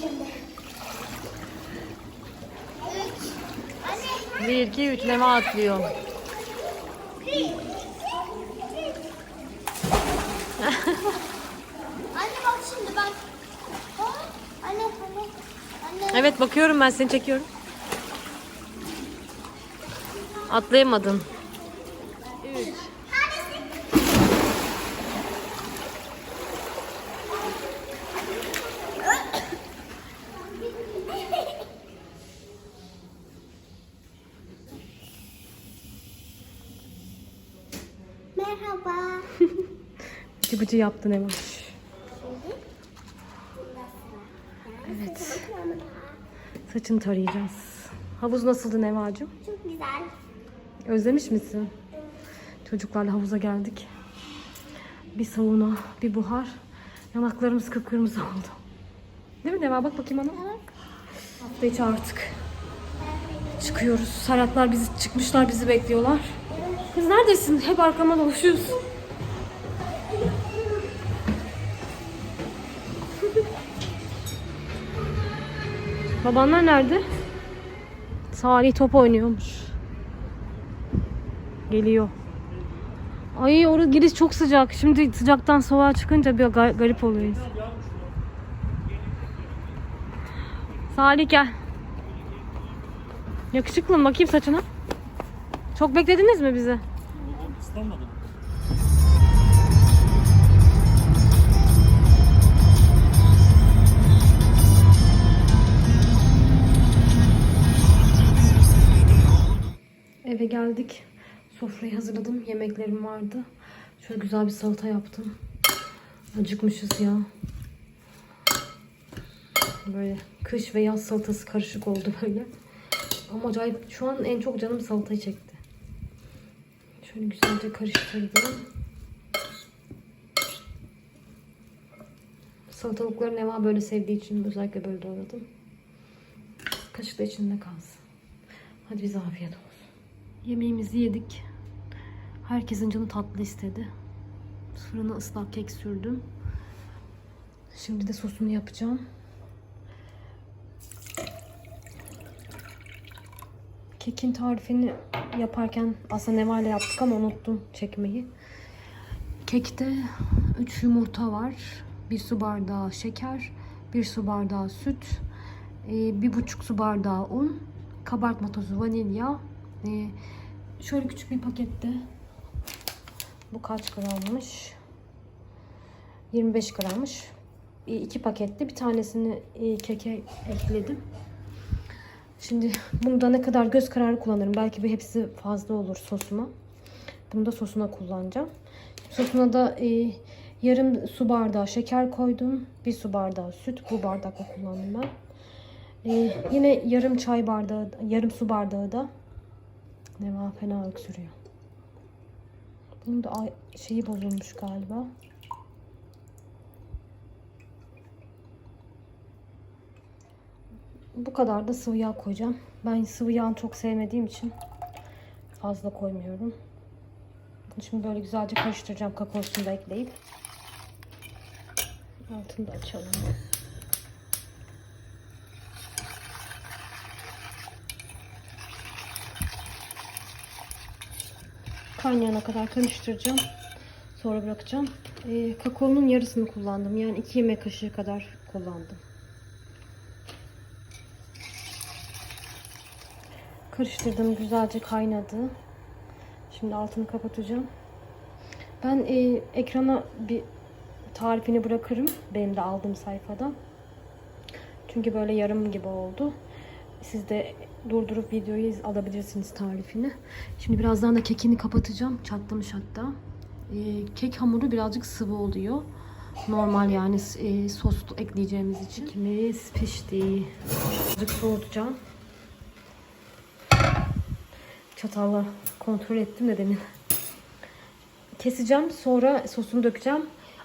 Üç. Anne. 1, 2, 3 Neva atlıyor. Anne bak şimdi bak. Anne anne. Anne. Evet bakıyorum ben seni çekiyorum. Atlayamadın. 3. Bıcı yaptın Neva. Evet. Saçını tarayacağız. Havuz nasıldı Nevacığım? Çok güzel. Özlemiş misin? Çocuklarla havuza geldik. Bir sauna, bir buhar. Yanaklarımız kıpkırmızı oldu. Değil mi Neva? Bak bakayım bana. Hafta içi artık. Çıkıyoruz. Serhatlar bizi çıkmışlar, bizi bekliyorlar. Kız neredesin? Hep arkama dolaşıyorsun. Babanlar nerede? Salih top oynuyormuş. Geliyor. Ay orası giriş çok sıcak. Şimdi sıcaktan soğuğa çıkınca bir ga- garip oluyoruz. Salih gel. Yakışıklı mı? Bakayım saçına. Çok beklediniz mi bizi? Islanmadım. Geldik. Sofrayı hazırladım. Yemeklerim vardı. Şöyle güzel bir salata yaptım. Acıkmışız ya. Böyle kış ve yaz salatası karışık oldu böyle. Ama acayip şu an en çok canım salatayı çekti. Şöyle güzelce karıştırdım. Salatalıkları Neva böyle sevdiği için özellikle böyle doğradım. Kaşık içinde kalsın. Hadi bize afiyet olsun. Yemeğimizi yedik. Herkesin canı tatlı istedi. Fırına ıslak kek sürdüm. Şimdi de sosunu yapacağım. Kekin tarifini yaparken aslında Neva ile yaptık ama unuttum çekmeyi. Kekte 3 yumurta var. 1 su bardağı şeker, 1 su bardağı süt, 1,5 su bardağı un, kabartma tozu, vanilya. E, Şöyle küçük bir pakette. Bu kaç grammış? 25 grammış. E, iki pakette bir tanesini e, keke ekledim. Şimdi bunda ne kadar göz kararı kullanırım. Belki bir hepsi fazla olur sosuma. Bunu da sosuna kullanacağım. Sosuna da e, yarım su bardağı şeker koydum. Bir su bardağı süt. Bu bardakla kullandım ben. E, yine yarım çay bardağı, yarım su bardağı da Neva fena öksürüyor. Bunun da şeyi bozulmuş galiba. Bu kadar da sıvı yağ koyacağım. Ben sıvı yağ çok sevmediğim için fazla koymuyorum. Şimdi böyle güzelce karıştıracağım kakaosunu da ekleyip. Altını da açalım. Kaynayana kadar karıştıracağım. Sonra bırakacağım. Ee, kakaonun yarısını kullandım. Yani 2 yemek kaşığı kadar kullandım. Karıştırdım. Güzelce kaynadı. Şimdi altını kapatacağım. Ben e, ekrana bir tarifini bırakırım. Benim de aldığım sayfada. Çünkü böyle yarım gibi oldu. Siz de durdurup videoyu iz- alabilirsiniz tarifini. Şimdi birazdan da kekini kapatacağım. Çatlamış hatta. Ee, kek hamuru birazcık sıvı oluyor. Normal yani e, sos ekleyeceğimiz için. Kekimiz pişti. Birazcık soğutacağım. Çatalla kontrol ettim de demin. Keseceğim. Sonra sosunu dökeceğim.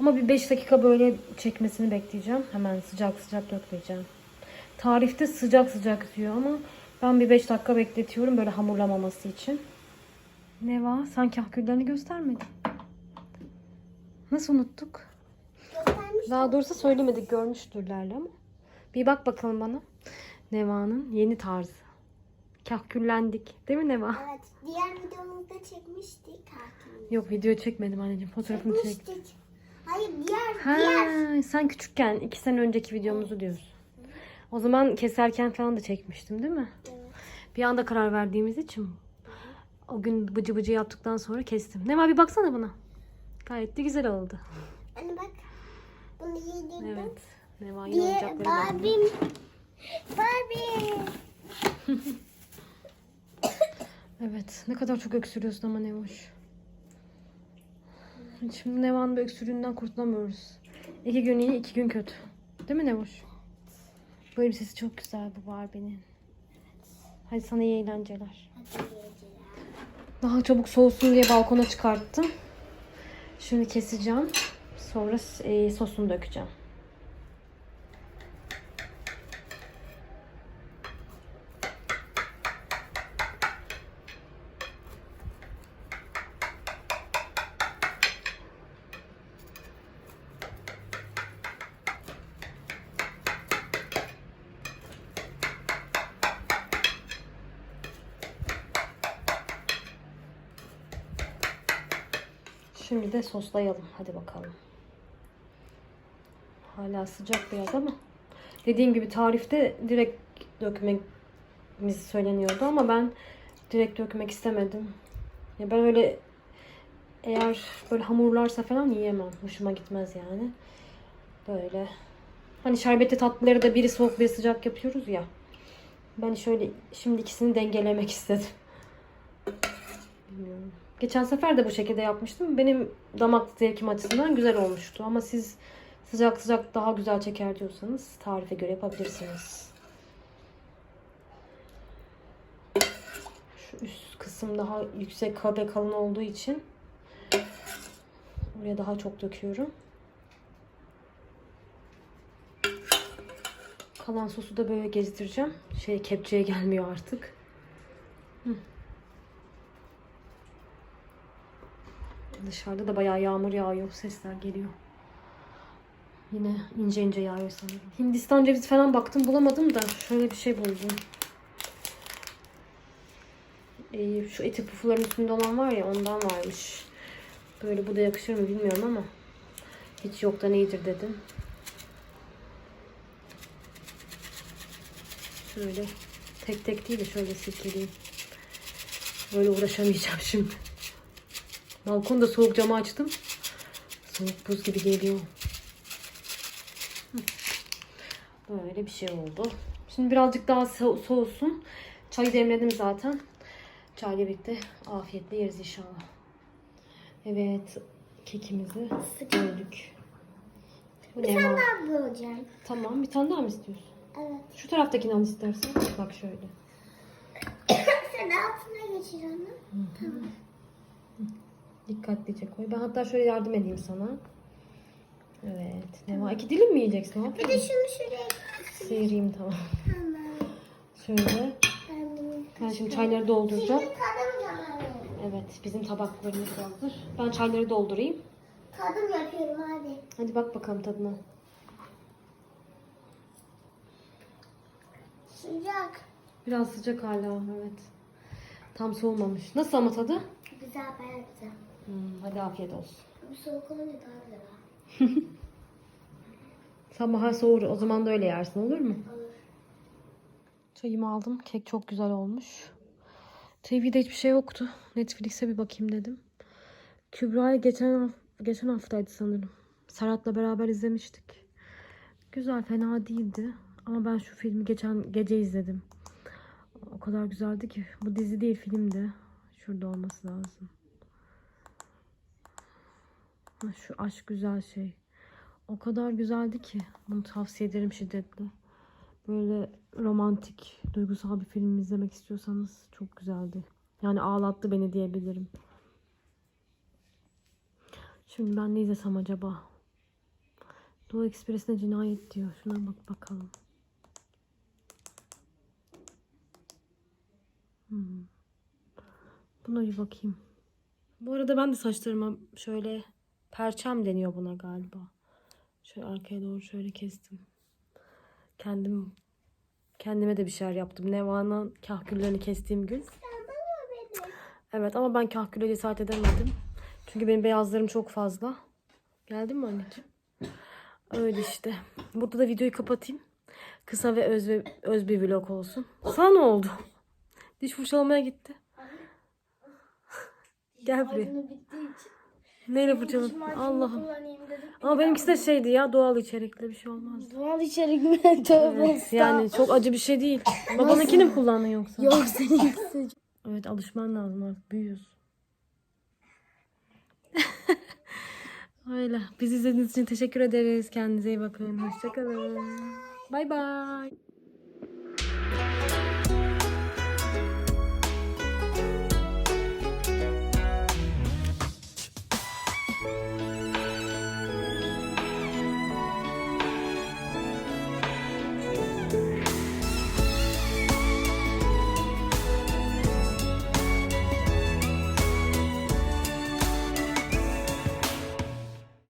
Ama bir 5 dakika böyle çekmesini bekleyeceğim. Hemen sıcak sıcak dökmeyeceğim. Tarifte sıcak sıcak diyor ama ben bir 5 dakika bekletiyorum böyle hamurlamaması için. Ne var? Sanki aküllerini göstermedin. Nasıl unuttuk? Daha doğrusu söylemedik görmüştürlerle ama Bir bak bakalım bana. Neva'nın yeni tarzı. Kahküllendik. Değil mi Neva? Evet. Diğer videomuzda çekmiştik hakimi. Yok video çekmedim anneciğim. Fotoğrafını çek. Çekmiştik. Hayır diğer Ha, diğer. sen küçükken iki sene önceki videomuzu diyorsun. O zaman keserken falan da çekmiştim değil mi? Bir anda karar verdiğimiz için o gün bıcı bıcı yaptıktan sonra kestim. Neva bir baksana buna. Gayet de güzel oldu. Anne bak. Bunu yedirdim. Evet. Neva yine oyuncakları Barbie. Barbie. Evet. Ne kadar çok öksürüyorsun ama Nevoş. Şimdi Neva'nın bu öksürüğünden kurtulamıyoruz. İki gün iyi, iki gün kötü. Değil mi Nevoş? Bu elbisesi çok güzel bu Barbie'nin. Hadi sana iyi eğlenceler. Hadi. Daha çabuk soğusun diye balkona çıkarttım. Şimdi keseceğim. Sonra e, sosunu dökeceğim. Şimdi de soslayalım. Hadi bakalım. Hala sıcak biraz ama dediğim gibi tarifte direkt dökmemiz söyleniyordu ama ben direkt dökmek istemedim. Ya ben öyle eğer böyle hamurlarsa falan yiyemem. Hoşuma gitmez yani. Böyle hani şerbetli tatlıları da biri soğuk biri sıcak yapıyoruz ya. Ben şöyle şimdi ikisini dengelemek istedim. Bilmiyorum. Geçen sefer de bu şekilde yapmıştım. Benim damak zevkim açısından güzel olmuştu. Ama siz sıcak sıcak daha güzel çeker diyorsanız tarife göre yapabilirsiniz. Şu üst kısım daha yüksek ve kalın olduğu için oraya daha çok döküyorum. Kalan sosu da böyle gezdireceğim. Şey kepçeye gelmiyor artık. Dışarıda da bayağı yağmur yağıyor. Sesler geliyor. Yine ince ince yağıyor sanırım. Hindistan cevizi falan baktım bulamadım da şöyle bir şey buldum. Ee, şu eti pufuların üstünde olan var ya ondan varmış. Böyle bu da yakışır mı bilmiyorum ama hiç yoktan iyidir dedim. Şöyle tek tek değil de şöyle silkeleyeyim. Böyle uğraşamayacağım şimdi. Balkonda soğuk camı açtım. Soğuk buz gibi geliyor. Hı. Böyle bir şey oldu. Şimdi birazcık daha so- soğusun. Çayı demledim zaten. Çayla birlikte afiyetle yeriz inşallah. Evet. Kekimizi böldük. Bu ne var? Ne yapacağım? Tamam. Bir tane daha mı istiyorsun? Evet. Şu taraftakini al istersen. Bak şöyle. Sen altına geçir onu. Dikkatlice koy. Ben hatta şöyle yardım edeyim sana. Evet. Ne var? İki dilim mi yiyeceksin? Ne Bir de yapıyorsun? şunu şuraya Sıyırayım tamam. Tamam. Şöyle. Ben Ben şimdi çayları dolduracağım. Şimdi tadım zamanı. Evet. Bizim tabaklarımız hazır. Ben çayları doldurayım. Tadım yapıyorum hadi. Hadi bak bakalım tadına. Sıcak. Biraz sıcak hala. Evet. Tam soğumamış. Nasıl ama tadı? Güzel bayağı güzel. Hmm, hadi afiyet olsun. Bu soğuk olunca daha güzel. Sabaha soğur. O zaman da öyle yersin olur mu? Olur. Çayımı aldım. Kek çok güzel olmuş. TV'de hiçbir şey yoktu. Netflix'e bir bakayım dedim. Kübra'yı geçen, geçen haftaydı sanırım. Serhat'la beraber izlemiştik. Güzel, fena değildi. Ama ben şu filmi geçen gece izledim. O kadar güzeldi ki. Bu dizi değil, filmdi. Şurada olması lazım. Şu aşk güzel şey. O kadar güzeldi ki. Bunu tavsiye ederim şiddetle. Böyle romantik, duygusal bir film izlemek istiyorsanız çok güzeldi. Yani ağlattı beni diyebilirim. Şimdi ben ne izlesem acaba? Doğu Ekspresi'ne cinayet diyor. Şuna bak bakalım. Hmm. Buna bir bakayım. Bu arada ben de saçlarıma şöyle perçem deniyor buna galiba. Şöyle arkaya doğru şöyle kestim. Kendim kendime de bir şeyler yaptım. Neva'nın kahküllerini kestiğim gün. Evet ama ben kahküle cesaret edemedim. Çünkü benim beyazlarım çok fazla. Geldin mi anneciğim? Öyle işte. Burada da videoyu kapatayım. Kısa ve öz, ve öz bir vlog olsun. Sana ne oldu? Diş fırçalamaya gitti. Gel buraya. Neyle fırçaladın? Allah'ım. Ama benimkisi de şeydi ya doğal içerikli bir şey olmaz. Doğal içerik mi? Tövbe Evet, yani çok acı bir şey değil. Babanınkini mi kullandın yoksa? Yok seninkisi. Evet alışman lazım artık büyüyorsun. Öyle. Bizi izlediğiniz için teşekkür ederiz. Kendinize iyi bakın. Hoşçakalın. Bay bay.